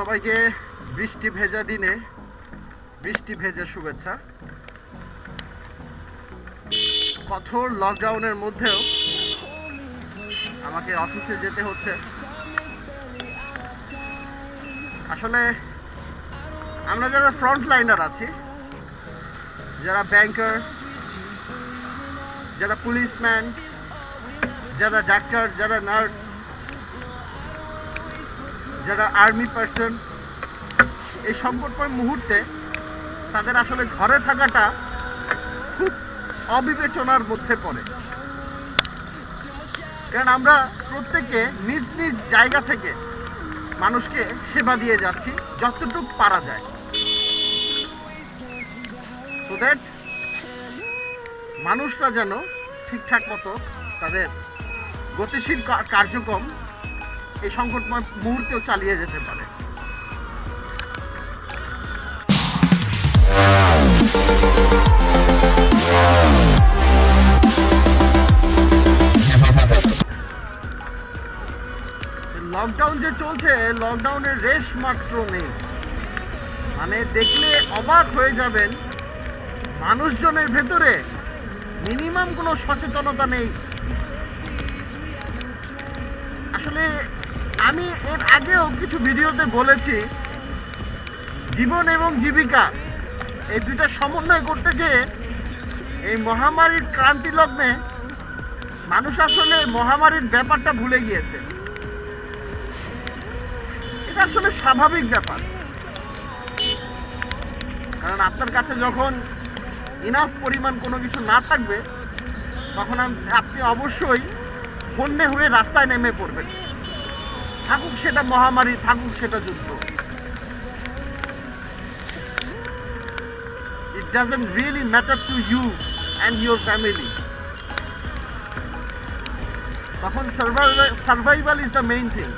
সবাইকে বৃষ্টি ভেজা দিনে বৃষ্টি ভেজা শুভেচ্ছা। কঠোর লকডাউনের মধ্যেও আমাকে অফিসে যেতে হচ্ছে। আসলে আমরা যারা ফ্রন্ট লাইনার আছি, যারা ব্যাংকার, যারা পুলিশম্যান, যারা ডাক্তার, যারা নার্স যারা আর্মি পার্সন, এই সংকটময় মুহূর্তে তাদের আসলে ঘরে থাকাটা খুব অবিবেচনার মধ্যে পড়ে। কারণ আমরা প্রত্যেকে নিজ নিজ জায়গা থেকে মানুষকে সেবা দিয়ে যাচ্ছি, যতটুকু পারা যায়। তো দ্যাট মানুষরা যেন ঠিকঠাক মতো তাদের গতিশীল কার্যক্রম এই সংকটময় মুহূর্তেও চালিয়ে যেতে পারে। লকডাউন যে চলছে লকডাউনের রেশ মাত্র নেই। মানে দেখলে অবাক হয়ে যাবেন, মানুষজনের ভেতরে মিনিমাম কোনো সচেতনতা নেই। আসলে আমি এর আগেও কিছু ভিডিওতে বলেছি, জীবন এবং জীবিকা, এই দুইটা সমন্বয় করতে গিয়ে এই মহামারীর ক্রান্তি লগ্নে মানুষ আসলে মহামারীর ব্যাপারটা ভুলে গিয়েছে। এটা আসলে স্বাভাবিক ব্যাপার। কারণ আপনার কাছে যখন ইনাফ পরিমাণ কোনো কিছু না থাকবে, তখন আপনি অবশ্যই বন্যে হয়ে রাস্তায় নেমে পড়বেন। থাকুক সেটা মহামারী, থাকুক সেটা যুদ্ধ। It doesn't really matter to you and your family তখন survival is the main thing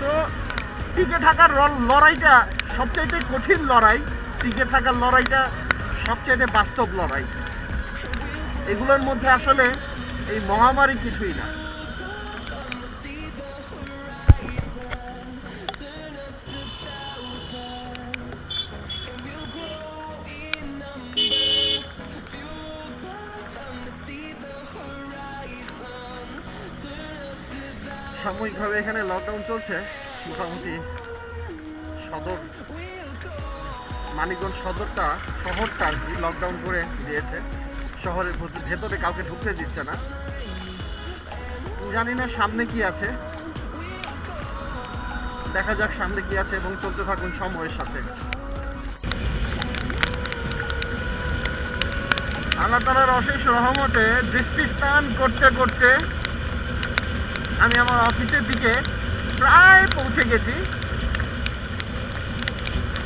তো টিকে থাকার লড়াইটা সবচাইতে কঠিন লড়াই, টিকে থাকার লড়াইটা সবচাইতে বাস্তব লড়াই। এগুলোর মধ্যে আসলে এই মহামারী কিছুই না। সাময়িকভাবে এখানে লকডাউন চলছে, মোটামুটি সদর, মানিকগঞ্জ সদরটা, শহরটা আর কি লকডাউন করে দিয়েছে। শহরের ভেতর- কাউকে ঢুকতে দিচ্ছে না। জানি না সামনে কি আছে। দেখা যাক সামনে কি আছে এবং চলতে থাকুন সময়ের সাথে। আল্লাহ তালার অশেষ রহমতে দৃষ্টি স্নান করতে করতে আমি আমার অফিসের দিকে প্রায় পৌঁছে গেছি।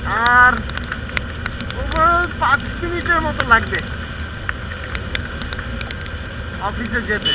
আর ওভারঅল পাঁচ মিনিটের মতো লাগবে। অফিসে যেতে।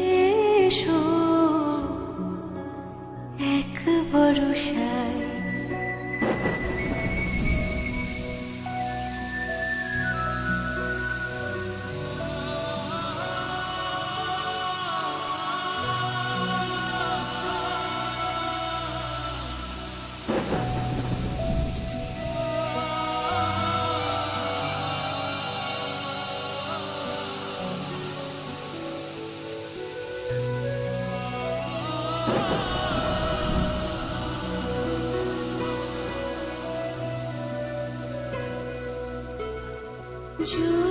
true.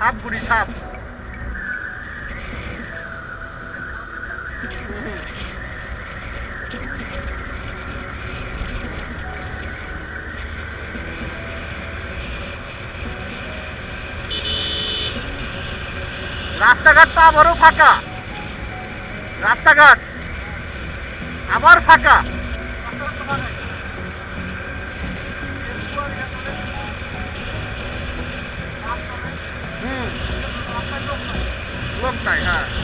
সাপ বুড়ি সাপ রাস্তাঘাট তো আবারও ফাঁকা। রাস্তাঘাট আবার ফাঁকা। ร่วมไก่ค่ะ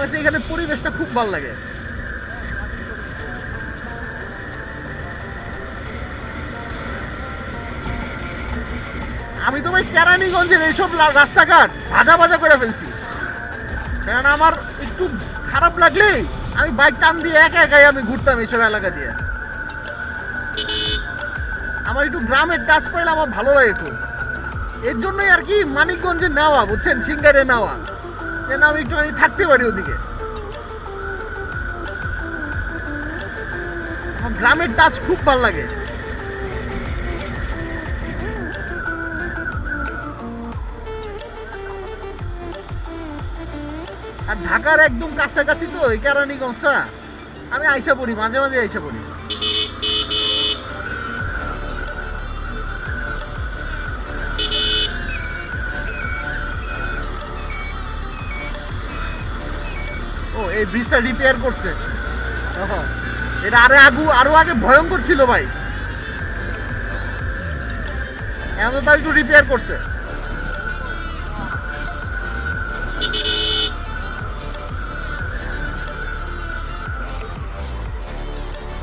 আমার কাছে এখানে পরিবেশটা খুব ভালো লাগে। আমি তো ভাই কেরানীগঞ্জের এইসব রাস্তাঘাট ভাজা ভাজা করে ফেলছি। কারণ আমার একটু খারাপ লাগলেই আমি বাইক টান দিয়ে একা একাই আমি ঘুরতাম এইসব এলাকা দিয়ে। আমার একটু গ্রামের টাচ পাইলে আমার ভালো লাগে এর জন্যই আর কি মানিকগঞ্জে নেওয়া, বুঝছেন? সিঙ্গারে নেওয়া। যেন আমি একটু আমি থাকতে পারি ওদিকে। গ্রামের টাচ খুব ভালো লাগে। আর ঢাকার একদম কাছাকাছি তো, এই কেরানীগঞ্জটা আমি আইসা পড়ি, মাঝে মাঝে আইসা পড়ি। এই ব্রিজটা রিপেয়ার করছে। এটা আরে আগু, আরও আগে ভয়ঙ্কর ছিল ভাই। এখন তো একটু রিপেয়ার করছে।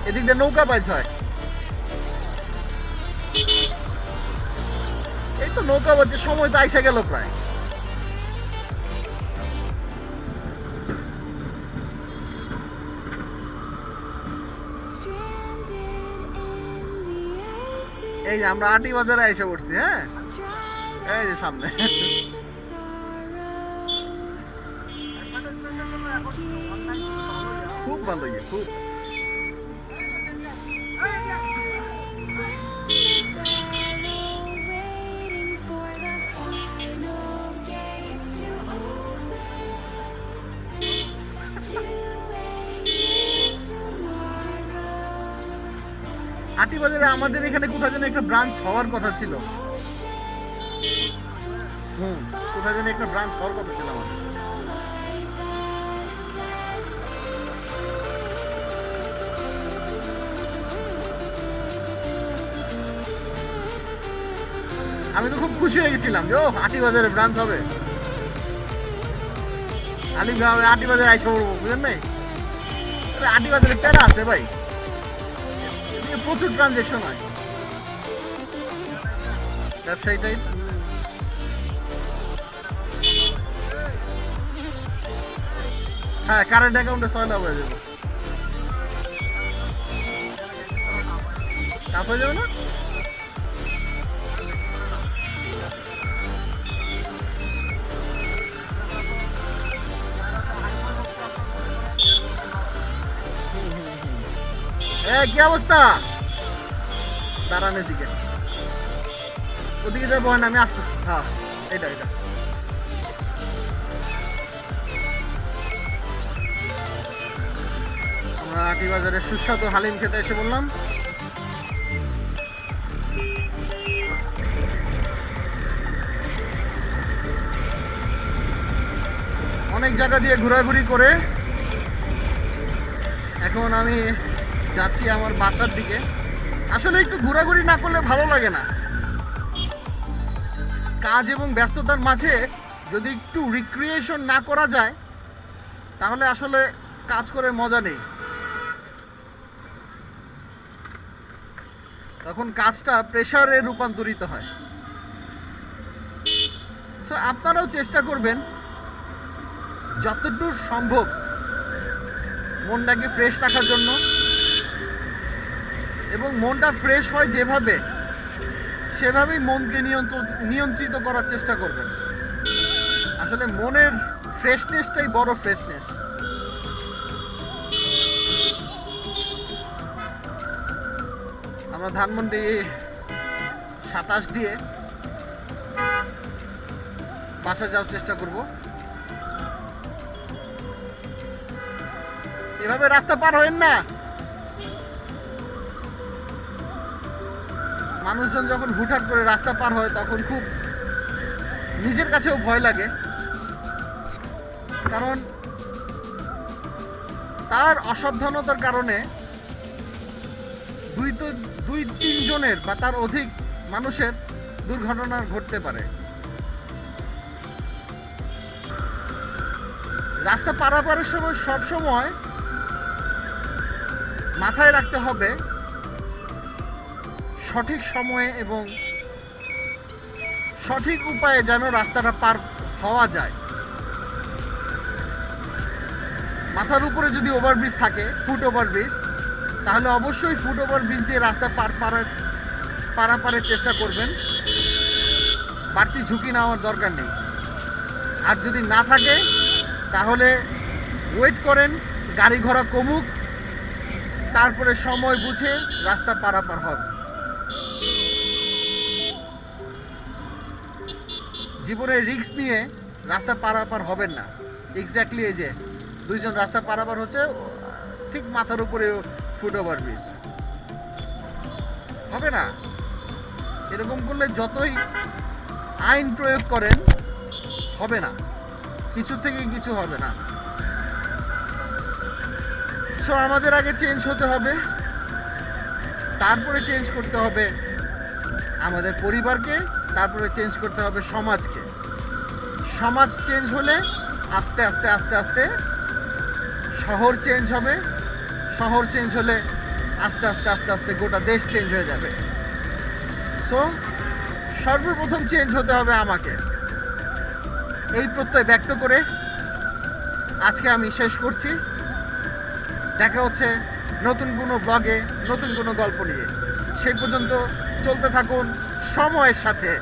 এদিক দিয়ে নৌকা পাইছ হয় এই তো নৌকা বাজছে সময় তো আইসা গেল প্রায়। এই যে আমরা আটি বাজারে এসে পড়ছি হ্যাঁ এই যে সামনে. খুব ভালো ইয়ে খুব tomorrow. আটি বাজারে আমাদের এখানে কোথায় যেন একটা ব্রাঞ্চ হওয়ার কথা ছিল। হুম, কোথায় যেন একটা ব্রাঞ্চ হওয়ার কথা ছিল আমাদের। আমি তো খুব খুশি হয়ে গেছিলাম যে ও আটি বাজারে ব্রাঞ্চ হবে। আলিমগাঁও আটি বাজারে আইসা পড়ব বুঝলেন নাই? আটি বাজারে প্যারা আছে ভাই। প্রচুর ট্রানজেকশন হয়। ব্যবসায়ী টাইপ হ্যাঁ কারেন্ট অ্যাকাউন্টে ছয় লাভ হয়ে যাবে। চাপ হয়ে যাবে না? এ, কি অবস্থা? দাঁড়ানোর দিকে ওদিকে যাব, আমি আসছি। হ্যাঁ এটা এটা বাজারে সুস্বাদু হালিম খেতে এসে বললাম। অনেক জায়গা দিয়ে ঘোরাঘুরি করে এখন আমি যাচ্ছি আমার বাসার দিকে। আসলে একটু ঘোরাঘুরি না করলে ভালো লাগে না। কাজ এবং ব্যস্ততার মাঝে যদি একটু রিক্রিয়েশন না করা যায়, তাহলে আসলে কাজ করে মজা নেই। তখন কাজটা প্রেশারে রূপান্তরিত হয়। তো আপনারাও চেষ্টা করবেন যতটুকু সম্ভব মনটাকে ফ্রেশ রাখার জন্য। এবং মনটা ফ্রেশ হয় যেভাবে, সেভাবেই মনকে নিয়ন্ত্রণ নিয়ন্ত্রিত করার চেষ্টা করবেন। আসলে মনের ফ্রেশনেসটাই বড় ফ্রেশনেস আমরা ধানমন্ডি সাতাশ দিয়ে বাসা যাওয়ার চেষ্টা করব। এভাবে রাস্তা পার হবেন না। মানুষজন যখন হুটহাট করে রাস্তা পার হয়, তখন খুব নিজের কাছেও ভয় লাগে। কারণ তার অসাবধানতার কারণে দুই তো দুই তিনজনের বা তার অধিক মানুষের দুর্ঘটনা ঘটতে পারে। রাস্তা পারাপারের সময় সব সময় মাথায় রাখতে হবে সঠিক সময়ে এবং সঠিক উপায়ে যেন রাস্তাটা পার হওয়া যায়। মাথার উপরে যদি ওভারব্রিজ থাকে ফুট ওভারব্রিজ তাহলে অবশ্যই ফুট ওভারব্রিজ দিয়ে রাস্তা পার পারার, পারাপারের চেষ্টা করবেন। বাড়তি ঝুঁকি নেওয়ার দরকার নেই। আর যদি না থাকে, তাহলে ওয়েট করেন, গাড়ি ঘোড়া কমুক, তারপরে সময় বুঝে রাস্তা পারাপার হবে। জীবনের রিস্ক নিয়ে রাস্তা পারাপার হবেন না। এক্স্যাক্টলি এই যে দুইজন রাস্তা পারাপার হচ্ছে, ঠিক মাথার উপরে ফুট ওভার ব্রিজ হবে না? এরকম করলে যতই আইন প্রয়োগ করেন, হবে না। কিছু থেকে কিছু হবে না। সো আমাদের আগে চেঞ্জ হতে হবে। তারপরে চেঞ্জ করতে হবে আমাদের পরিবারকে, তারপরে চেঞ্জ করতে হবে সমাজকে। সমাজ চেঞ্জ হলে আস্তে আস্তে আস্তে আস্তে শহর চেঞ্জ হবে। শহর চেঞ্জ হলে আস্তে আস্তে আস্তে আস্তে গোটা দেশ চেঞ্জ হয়ে যাবে। সো সর্বপ্রথম চেঞ্জ হতে হবে আমাকে। এই প্রত্যয় ব্যক্ত করে আজকে আমি শেষ করছি। দেখা হচ্ছে নতুন কোনো ব্লগে নতুন কোনো গল্প নিয়ে। সেই পর্যন্ত চলতে থাকুন সময়ের সাথে।